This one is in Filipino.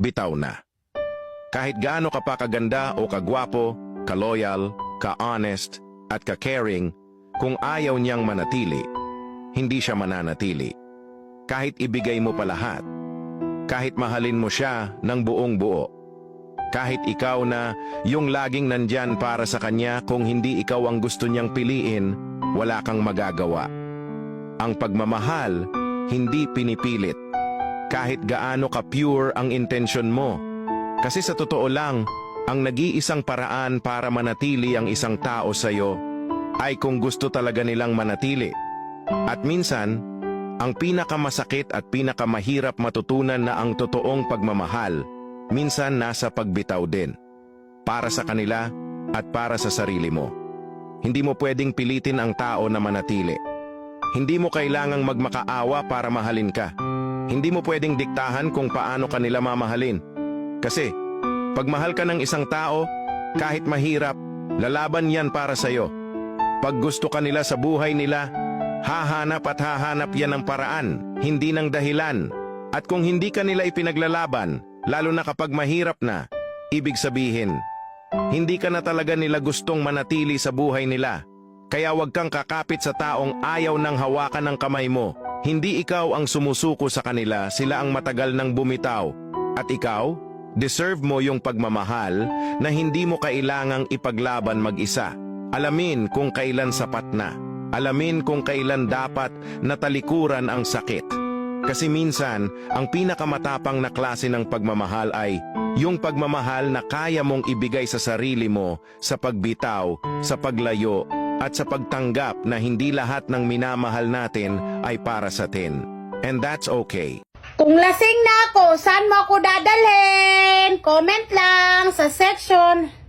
bitaw na. Kahit gaano ka pa kaganda o kagwapo, ka-loyal, ka-honest, at ka-caring, kung ayaw niyang manatili, hindi siya mananatili. Kahit ibigay mo pa lahat, kahit mahalin mo siya ng buong buo, kahit ikaw na yung laging nandyan para sa kanya kung hindi ikaw ang gusto niyang piliin, wala kang magagawa. Ang pagmamahal, hindi pinipilit. Kahit gaano ka pure ang intensyon mo. Kasi sa totoo lang, ang nag-iisang paraan para manatili ang isang tao sa'yo ay kung gusto talaga nilang manatili. At minsan, ang pinakamasakit at pinakamahirap matutunan na ang totoong pagmamahal, minsan nasa pagbitaw din. Para sa kanila at para sa sarili mo. Hindi mo pwedeng pilitin ang tao na manatili. Hindi mo kailangang magmakaawa para mahalin ka. Hindi mo pwedeng diktahan kung paano kanila mamahalin. Kasi, pag mahal ka ng isang tao, kahit mahirap, lalaban yan para sa'yo. Pag gusto ka nila sa buhay nila, hahanap at hahanap yan ng paraan, hindi ng dahilan. At kung hindi ka nila ipinaglalaban, lalo na kapag mahirap na, ibig sabihin, hindi ka na talaga nila gustong manatili sa buhay nila. Kaya huwag kang kakapit sa taong ayaw ng hawakan ng kamay mo. Hindi ikaw ang sumusuko sa kanila, sila ang matagal nang bumitaw. At ikaw, deserve mo yung pagmamahal na hindi mo kailangang ipaglaban mag-isa. Alamin kung kailan sapat na. Alamin kung kailan dapat natalikuran ang sakit. Kasi minsan, ang pinakamatapang na klase ng pagmamahal ay yung pagmamahal na kaya mong ibigay sa sarili mo sa pagbitaw, sa paglayo, at sa pagtanggap na hindi lahat ng minamahal natin ay para sa atin. And that's okay. Kung lasing na ako, saan mo ako dadalhin? Comment lang sa section.